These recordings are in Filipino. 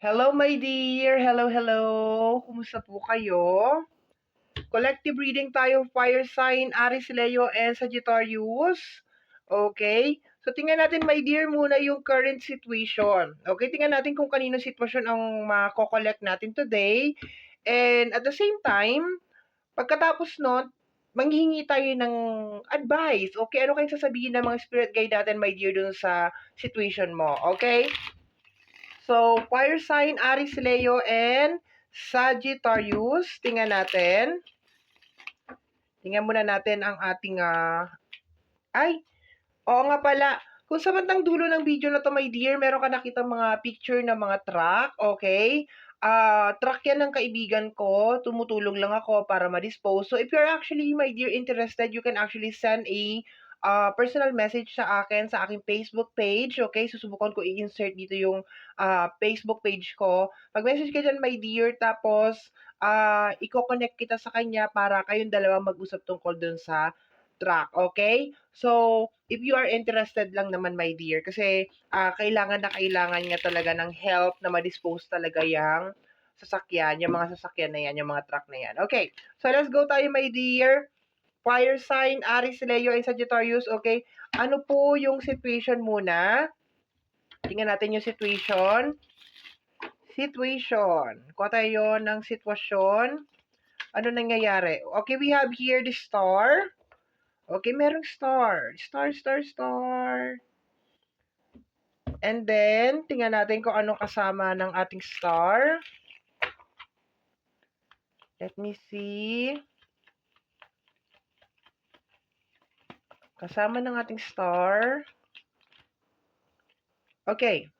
Hello, my dear. Hello, hello. Kumusta po kayo? Collective reading tayo, fire sign, Aries, Leo, and Sagittarius. Okay? So, tingnan natin, my dear, muna yung current situation. Okay? Tingnan natin kung kanino sitwasyon ang mako-collect natin today. And at the same time, pagkatapos nun, manghihingi tayo ng advice. Okay? Ano kayong sasabihin ng mga spirit guide natin, my dear, dun sa situation mo. Okay? So, fire sign, Aries, Leo, and Sagittarius. Tingnan natin. Tingnan muna natin ang ating, ah, ay, oo nga pala. Kung sa bandang dulo ng video na to, my dear, meron ka nakita mga picture ng mga truck, okay? Ah, truck yan ng kaibigan ko. Tumutulong lang ako para ma-dispose. So, if you're actually, my dear, interested, you can actually send a uh, personal message sa akin sa aking Facebook page. Okay, susubukan ko i-insert dito yung uh, Facebook page ko. Mag-message ka dyan, my dear, tapos uh, i-connect kita sa kanya para kayong dalawa mag-usap tungkol dun sa track. Okay? So, if you are interested lang naman, my dear, kasi uh, kailangan na kailangan nga talaga ng help na ma-dispose talaga yung sasakyan, yung mga sasakyan na yan, yung mga truck na yan. Okay, so let's go tayo, my dear fire sign, Aries, Leo, and Sagittarius, okay? Ano po yung situation muna? Tingnan natin yung situation. Situation. Kuha tayo ng sitwasyon. Ano nangyayari? Okay, we have here the star. Okay, merong star. Star, star, star. And then, tingnan natin kung ano kasama ng ating star. Let me see. Kasama ng ating star. Okay.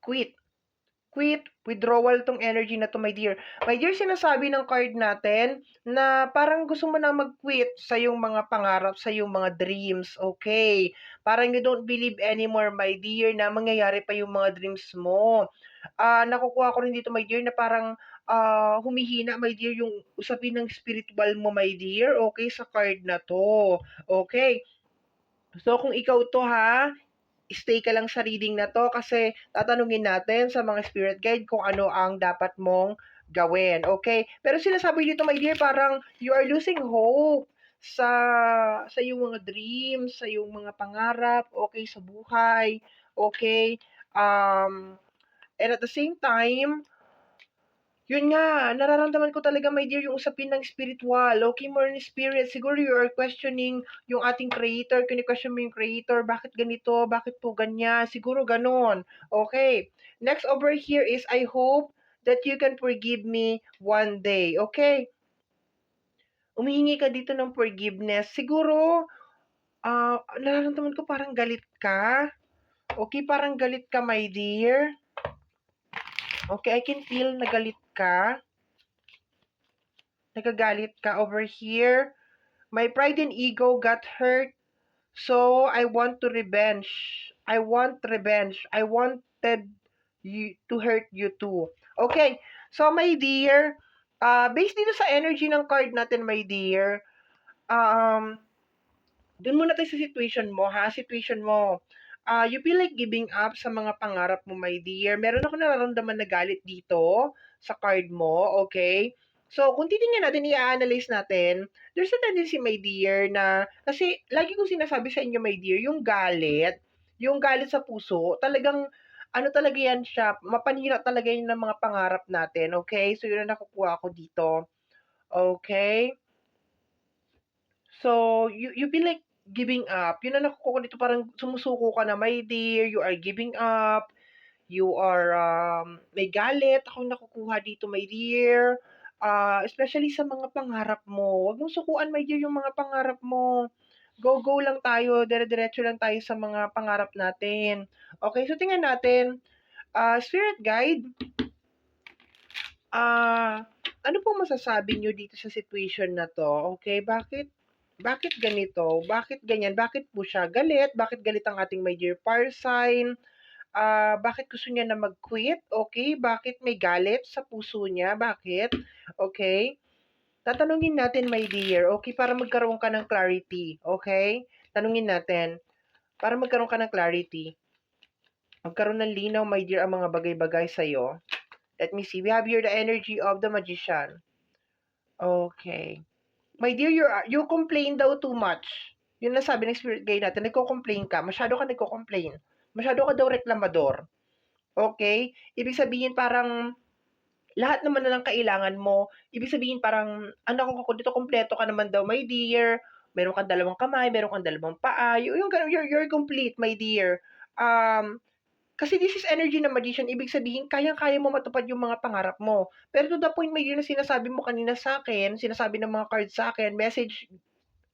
Quit. Quit. Withdrawal tong energy na to, my dear. My dear, sinasabi ng card natin na parang gusto mo na mag-quit sa yung mga pangarap, sa yung mga dreams. Okay. Parang you don't believe anymore, my dear, na mangyayari pa yung mga dreams mo. Ah, uh, nakukuha ko rin dito, my dear, na parang uh, humihina, my dear, yung usapin ng spiritual mo, my dear, okay, sa card na to. Okay. So, kung ikaw to, ha, stay ka lang sa reading na to kasi tatanungin natin sa mga spirit guide kung ano ang dapat mong gawin. Okay? Pero sinasabi dito, my dear, parang you are losing hope sa sa iyong mga dreams, sa iyong mga pangarap, okay, sa buhay, okay? Um, and at the same time, yun nga, nararamdaman ko talaga, my dear, yung usapin ng spiritual. Okay, more in spirit. Siguro you are questioning yung ating creator. Kini-question mo yung creator. Bakit ganito? Bakit po ganyan? Siguro ganon. Okay. Next over here is, I hope that you can forgive me one day. Okay? Umihingi ka dito ng forgiveness. Siguro, uh, nararamdaman ko parang galit ka. Okay, parang galit ka, my dear. Okay, I can feel nagalit ka. Nagagalit ka over here. My pride and ego got hurt. So, I want to revenge. I want revenge. I wanted you to hurt you too. Okay. So, my dear, uh, based dito sa energy ng card natin, my dear, um, dun muna tayo sa situation mo, ha? Situation mo uh, you feel like giving up sa mga pangarap mo, my dear. Meron ako nararamdaman na galit dito sa card mo, okay? So, kung titingnan natin, i-analyze natin, there's a tendency, my dear, na, kasi lagi kong sinasabi sa inyo, my dear, yung galit, yung galit sa puso, talagang, ano talaga yan siya, mapanira talaga yun ng mga pangarap natin, okay? So, yun ang nakukuha ko dito. Okay? So, you, you feel like giving up. Yun na nakukuha ko dito, parang sumusuko ka na, my dear, you are giving up, you are, um, may galit akong nakukuha dito, my dear. Uh, especially sa mga pangarap mo. Huwag mong sukuan, my dear, yung mga pangarap mo. Go-go lang tayo, dire-diretso lang tayo sa mga pangarap natin. Okay, so tingnan natin. Uh, spirit guide, uh, ano po masasabi nyo dito sa situation na to? Okay, bakit bakit ganito? Bakit ganyan? Bakit po siya galit? Bakit galit ang ating dear fire sign? Uh, bakit gusto niya na mag-quit? Okay? Bakit may galit sa puso niya? Bakit? Okay? Tatanungin natin, my dear, okay? Para magkaroon ka ng clarity. Okay? Tanungin natin. Para magkaroon ka ng clarity. magkaroon ng linaw, my dear, ang mga bagay-bagay sa'yo. Let me see. We have here the energy of the magician. Okay. My dear, you you complain daw too much. Yun na sabi ng spirit guide natin, nagko-complain ka. Masyado ka nagko-complain. Masyado ka daw reklamador. Okay? Ibig sabihin parang lahat naman na ng kailangan mo. Ibig sabihin parang, anak ko, dito kompleto ka naman daw, my dear. Meron kang dalawang kamay, meron kang dalawang paa. Yung, yung you're, you're complete, my dear. Um, kasi this is energy na magician, ibig sabihin, kayang-kaya mo matupad yung mga pangarap mo. Pero to the point, may yun na sinasabi mo kanina sa akin, sinasabi ng mga cards sa akin, message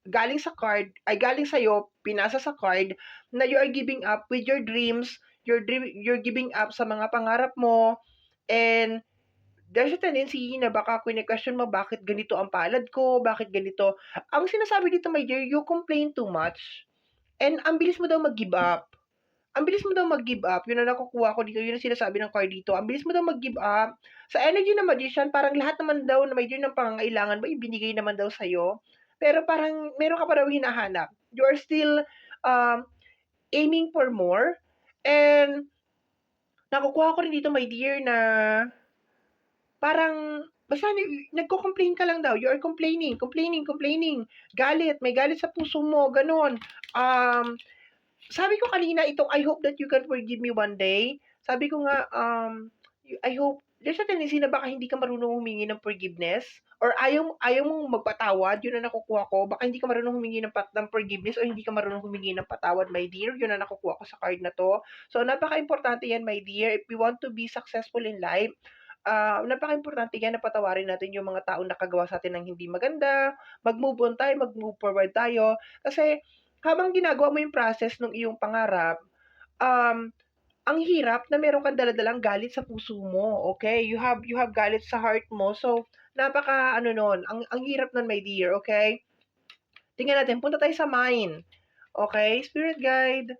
galing sa card, ay galing sa'yo, pinasa sa card, na you are giving up with your dreams, you're, dream, you're giving up sa mga pangarap mo, and there's a tendency na baka question mo bakit ganito ang palad ko, bakit ganito. Ang sinasabi dito, my dear, you complain too much, and ang bilis mo daw mag-give up ang bilis mo daw mag-give up. Yun ang nakukuha ko dito. Yun ang sinasabi ng card dito. Ang bilis mo daw mag-give up. Sa energy ng magician, parang lahat naman daw na din ng pangangailangan mo, ibinigay naman daw sa'yo. Pero parang meron ka pa daw hinahanap. You are still um, aiming for more. And nakukuha ko rin dito, my dear, na parang basta nagko-complain ka lang daw. You are complaining, complaining, complaining. Galit, may galit sa puso mo, ganun. Um, sabi ko kanina itong I hope that you can forgive me one day. Sabi ko nga, um, I hope, there's a tendency na baka hindi ka marunong humingi ng forgiveness or ayaw, ayaw mong magpatawad, yun ang nakukuha ko. Baka hindi ka marunong humingi ng, pat, ng forgiveness o hindi ka marunong humingi ng patawad, my dear. Yun ang nakukuha ko sa card na to. So, napaka-importante yan, my dear. If we want to be successful in life, uh, napaka-importante yan na patawarin natin yung mga taong nakagawa sa atin ng hindi maganda, mag-move on tayo, mag-move forward tayo. Kasi, habang ginagawa mo yung process ng iyong pangarap, um, ang hirap na meron kang daladalang galit sa puso mo, okay? You have you have galit sa heart mo. So, napaka ano noon, ang ang hirap nun, my dear, okay? Tingnan natin, punta tayo sa mind. Okay? Spirit guide.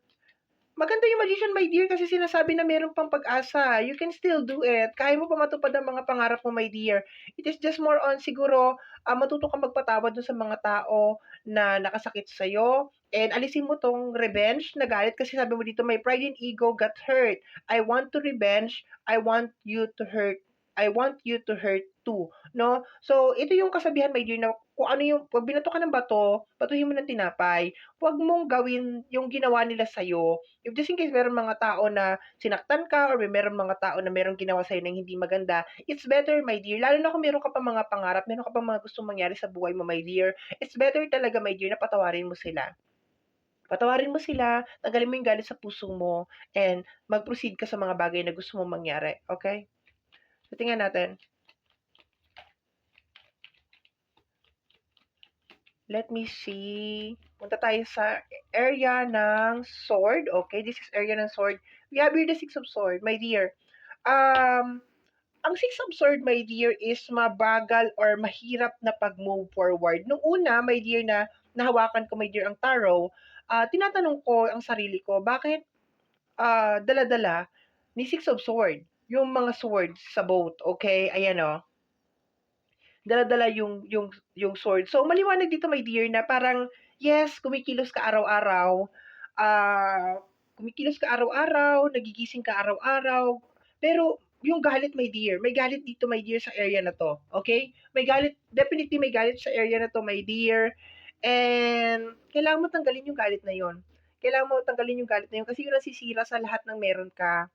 Maganda yung magician, my dear, kasi sinasabi na meron pang pag-asa. You can still do it. Kaya mo pa matupad ang mga pangarap mo, my dear. It is just more on, siguro, uh, matuto ka magpatawad dun sa mga tao na nakasakit sa'yo. And alisin mo tong revenge na galit kasi sabi mo dito, my pride and ego got hurt. I want to revenge. I want you to hurt I want you to hurt too, no? So, ito yung kasabihan, my dear, na kung ano yung, pag binato ka ng bato, batuhin mo ng tinapay, huwag mong gawin yung ginawa nila sa'yo. If just in case meron mga tao na sinaktan ka or may meron mga tao na meron ginawa sa'yo na hindi maganda, it's better, my dear, lalo na kung meron ka pa mga pangarap, meron ka pa mga gustong mangyari sa buhay mo, my dear, it's better talaga, my dear, na patawarin mo sila. Patawarin mo sila, tanggalin mo yung galit sa puso mo, and mag-proceed ka sa mga bagay na gusto mong mangyari. Okay? So, tingnan natin. Let me see. Punta tayo sa area ng sword. Okay, this is area ng sword. We have here the six of sword, my dear. Um, ang six of sword, my dear, is mabagal or mahirap na pag-move forward. Nung una, my dear, na nahawakan ko, my dear, ang tarot, uh, tinatanong ko ang sarili ko, bakit uh, dala-dala ni six of sword? yung mga swords sa boat, okay? Ayan o. Oh. Dala-dala yung, yung, yung sword. So, maliwanag dito, my dear, na parang, yes, kumikilos ka araw-araw. Uh, kumikilos ka araw-araw, nagigising ka araw-araw. Pero, yung galit, my dear, may galit dito, my dear, sa area na to. Okay? May galit, definitely may galit sa area na to, my dear. And, kailangan mo tanggalin yung galit na yon. Kailangan mo tanggalin yung galit na yon kasi yun nasisira sa lahat ng meron ka.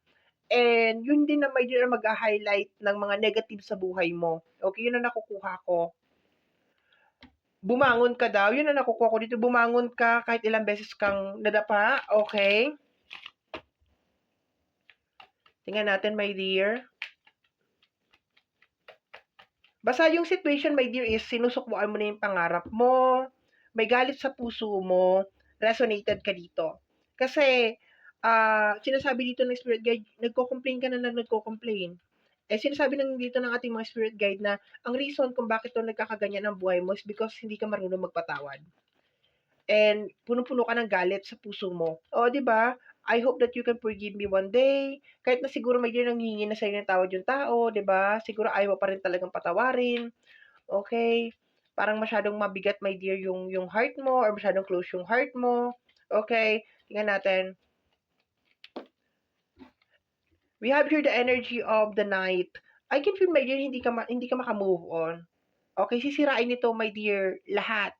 And yun din na may din mag-highlight ng mga negative sa buhay mo. Okay, yun ang nakukuha ko. Bumangon ka daw. Yun ang nakukuha ko dito. Bumangon ka kahit ilang beses kang nadapa. Okay. Tingnan natin, my dear. Basta yung situation, my dear, is sinusukbuan mo na yung pangarap mo. May galit sa puso mo. Resonated ka dito. Kasi, uh, sinasabi dito ng spirit guide, nagko-complain ka na lang nagko-complain. Eh, sinasabi ng dito ng ating mga spirit guide na ang reason kung bakit to nagkakaganyan ang buhay mo is because hindi ka marunong magpatawad. And puno-puno ka ng galit sa puso mo. O, di ba? I hope that you can forgive me one day. Kahit na siguro may din nanghihingi na sa'yo ng tawad yung tao, di ba? Siguro ayaw pa rin talagang patawarin. Okay? Parang masyadong mabigat, my dear, yung, yung heart mo or masyadong close yung heart mo. Okay? Tingnan natin. We have here the energy of the night. I can feel, my dear, hindi ka, ma- hindi ka makamove on. Okay, sisirain nito, my dear, lahat.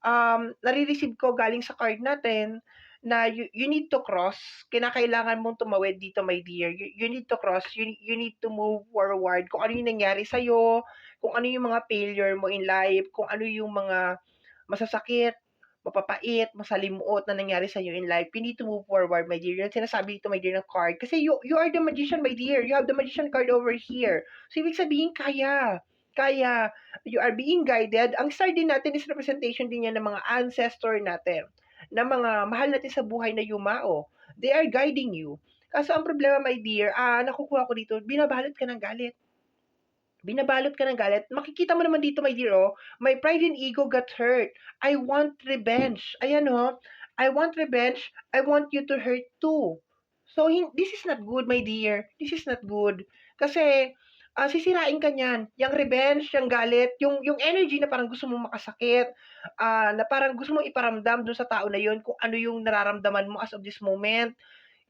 Um, nare-receive ko galing sa card natin na you, you need to cross. Kinakailangan mong tumawid dito, my dear. You, you need to cross. You, you need to move forward. Kung ano yung nangyari sa'yo, kung ano yung mga failure mo in life, kung ano yung mga masasakit, mapapait, masalimuot na nangyari sa iyo in life, you need to move forward, my dear. Yan sinasabi dito, my dear, ng card. Kasi you, you are the magician, my dear. You have the magician card over here. So, ibig sabihin, kaya. Kaya, you are being guided. Ang star din natin is representation din yan ng mga ancestor natin. Na mga mahal natin sa buhay na yumao. They are guiding you. Kaso ang problema, my dear, ah, nakukuha ko dito, binabalot ka ng galit binabalot ka ng galit. Makikita mo naman dito, my dear, oh, my pride and ego got hurt. I want revenge. Ayan, oh, I want revenge. I want you to hurt too. So, this is not good, my dear. This is not good. Kasi, uh, sisirain ka niyan. Yung revenge, yung galit, yung, yung energy na parang gusto mo makasakit, uh, na parang gusto mo iparamdam dun sa tao na yon kung ano yung nararamdaman mo as of this moment,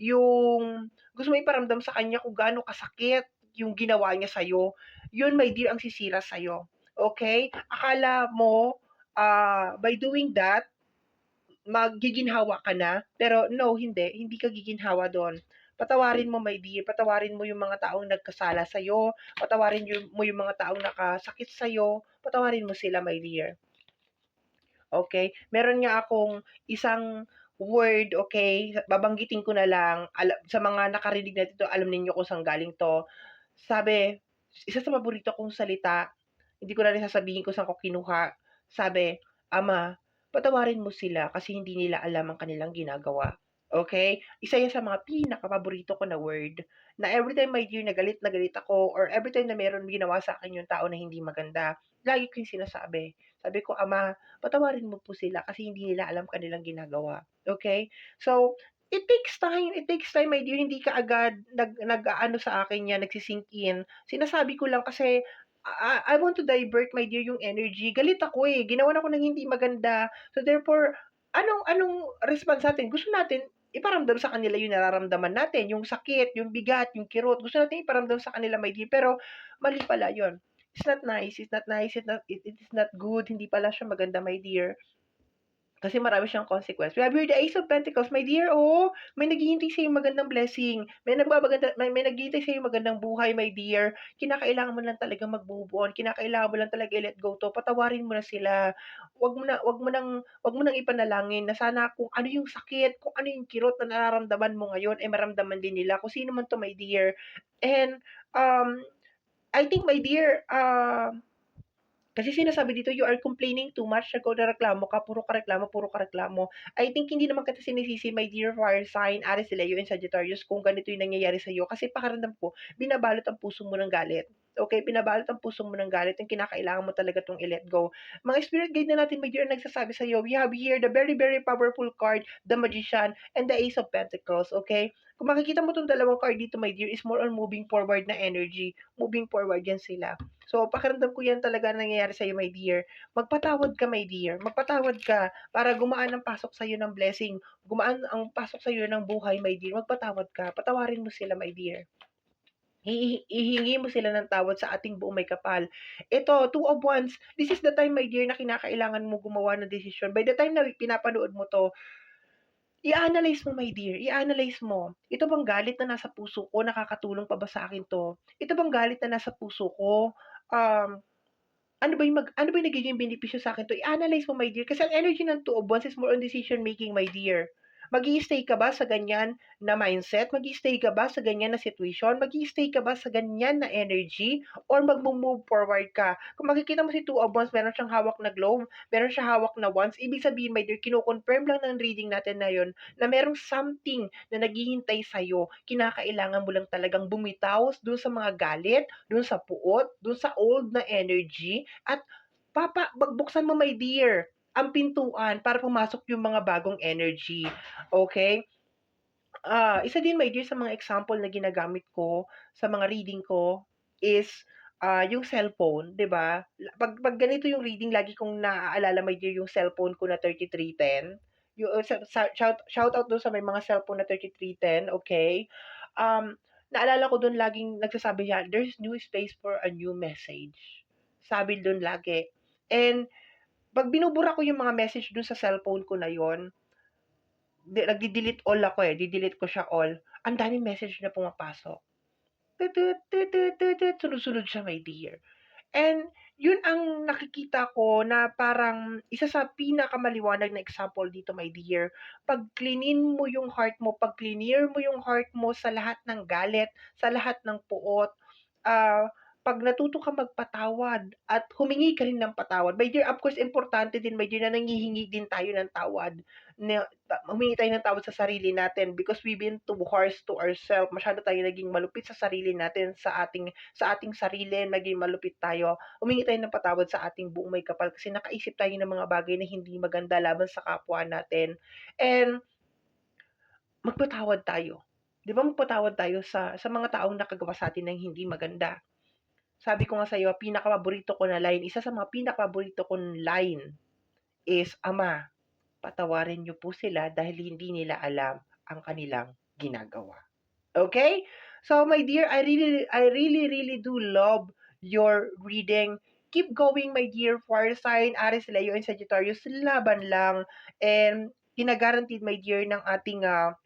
yung gusto mo iparamdam sa kanya kung gaano kasakit yung ginawa niya sa'yo yun, my dear, ang sisira sa'yo. Okay? Akala mo, uh, by doing that, magiginhawa ka na, pero no, hindi. Hindi ka giginhawa doon. Patawarin mo, my dear. Patawarin mo yung mga taong nagkasala sa'yo. Patawarin mo yung mga taong nakasakit sa'yo. Patawarin mo sila, my dear. Okay? Meron nga akong isang word, okay? Babanggitin ko na lang. Sa mga nakarinig na dito, alam ninyo kung saan galing to. Sabi, isa sa paborito kong salita, hindi ko na rin sasabihin kung saan ko kinuha. Sabi, Ama, patawarin mo sila kasi hindi nila alam ang kanilang ginagawa. Okay? Isa yan sa mga pinaka-paborito ko na word. Na every time my dear na galit na galit ako or every time na meron ginawa sa akin yung tao na hindi maganda, lagi ko yung sinasabi. Sabi ko, Ama, patawarin mo po sila kasi hindi nila alam kanilang ginagawa. Okay? So, it takes time, it takes time, my dear. Hindi ka agad nag, nag-ano sa akin yan, nagsisink in. Sinasabi ko lang kasi I, I want to divert, my dear, yung energy. Galit ako eh. Ginawa ako ng hindi maganda. So therefore, anong anong response natin? Gusto natin iparamdam sa kanila yung nararamdaman natin, yung sakit, yung bigat, yung kirot. Gusto natin iparamdam sa kanila, my dear. Pero mali pala yon. It's not nice. It's not nice. It's not, it, it is not good. Hindi pala siya maganda, my dear. Kasi marami siyang consequence. We have here the Ace of Pentacles. My dear, oh, may naghihintay sa iyo magandang blessing. May nagbabaganda, may, may naghihintay sa iyo magandang buhay, my dear. Kinakailangan mo lang talaga mag-move. Kinakailangan mo lang talaga i-let go to. Patawarin mo na sila. Wag mo na, wag mo nang, wag mo nang ipanalangin na sana kung ano yung sakit, kung ano yung kirot na nararamdaman mo ngayon, ay eh, maramdaman din nila. Kung sino man to, my dear. And, um, I think, my dear, uh, kasi sinasabi dito, you are complaining too much, nagko-reklamo ka, puro ka reklamo, puro ka reklamo. I think hindi naman kita sinisisi, my dear fire sign, Aries, Leo, and Sagittarius, kung ganito yung nangyayari sa'yo. Kasi pakiramdam ko, binabalot ang puso mo ng galit. Okay, pinabalot ang puso mo ng galit, yung kinakailangan mo talaga itong i-let go. Mga spirit guide na natin, my dear, nagsasabi sa iyo, we have here the very, very powerful card, the Magician, and the Ace of Pentacles, okay? Kung makikita mo itong dalawang card dito, my dear, is more on moving forward na energy. Moving forward yan sila. So, pakiramdam ko yan talaga nangyayari sa iyo, my dear. Magpatawad ka, my dear. Magpatawad ka para gumaan ang pasok sa iyo ng blessing. Gumaan ang pasok sa iyo ng buhay, my dear. Magpatawad ka. Patawarin mo sila, my dear ihingi mo sila ng tawad sa ating buong may kapal. Ito, two of wands, this is the time, my dear, na kinakailangan mo gumawa ng desisyon. By the time na pinapanood mo to, i-analyze mo, my dear. I-analyze mo. Ito bang galit na nasa puso ko? Nakakatulong pa ba sa akin to? Ito bang galit na nasa puso ko? Um, ano ba yung mag, ano ba yung nagiging benepisyo sa akin to? I-analyze mo, my dear. Kasi ang energy ng two of wands is more on decision making, my dear mag stay ka ba sa ganyan na mindset? mag stay ka ba sa ganyan na situation? mag stay ka ba sa ganyan na energy? Or mag-move forward ka? Kung makikita mo si Two of Wands, meron siyang hawak na globe, meron siyang hawak na wands. Ibig sabihin, my dear, kino-confirm lang ng reading natin na yon na merong something na naghihintay sa'yo. Kinakailangan mo lang talagang bumitaw dun sa mga galit, dun sa puot, dun sa old na energy, at papa, magbuksan mo, my dear ang pintuan para pumasok yung mga bagong energy. Okay? Uh, isa din, my dear, sa mga example na ginagamit ko sa mga reading ko is uh, yung cellphone, 'di ba? Pag pag ganito yung reading, lagi kong naaalala my dear yung cellphone ko na 3310. Yung uh, shout shout out doon sa may mga cellphone na 3310, okay? Um naalala ko doon laging nagsasabi siya, there's new space for a new message. Sabi doon lagi. And, pag binubura ko yung mga message doon sa cellphone ko na yon, di, nagdi-delete all ako eh, di-delete ko siya all. Ang daming message na pumapasok. Sunod-sunod siya, my dear. And, yun ang nakikita ko na parang isa sa pinakamaliwanag na example dito, my dear. Pag cleanin mo yung heart mo, pag clear mo yung heart mo sa lahat ng galit, sa lahat ng puot, ah, pag natuto ka magpatawad at humingi ka rin ng patawad. My dear, of course, importante din, my dear, na nangihingi din tayo ng tawad. Na, humingi tayo ng tawad sa sarili natin because we've been too harsh to ourselves. Masyado tayo naging malupit sa sarili natin, sa ating sa ating sarili, naging malupit tayo. Humingi tayo ng patawad sa ating buong may kapal kasi nakaisip tayo ng mga bagay na hindi maganda laban sa kapwa natin. And magpatawad tayo. 'Di ba magpatawad tayo sa sa mga taong nakagawa sa atin ng hindi maganda. Sabi ko nga sa iyo, pinakapaborito ko na line, isa sa mga pinakapaborito kong line is, Ama, patawarin niyo po sila dahil hindi nila alam ang kanilang ginagawa. Okay? So, my dear, I really, I really, really do love your reading. Keep going, my dear fire sign, Aries, Leo, and Sagittarius. Laban lang. And, kinagaranteed, my dear, ng ating ah,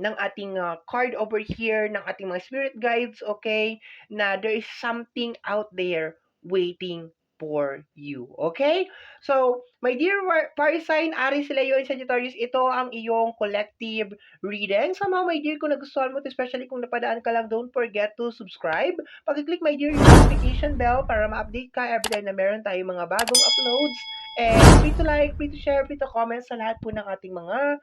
ng ating ah, card over here, ng ating mga spirit guides, okay? Na there is something out there waiting for you. Okay? So, my dear fire sign, Aries, Leo, and Sagittarius, ito ang iyong collective reading. Somehow, my dear, kung nagustuhan mo, ito, especially kung napadaan ka lang, don't forget to subscribe. Pag-click, my dear, yung notification bell para ma-update ka every time na meron tayong mga bagong uploads. And free to like, free to share, free to comment sa lahat po ng ating mga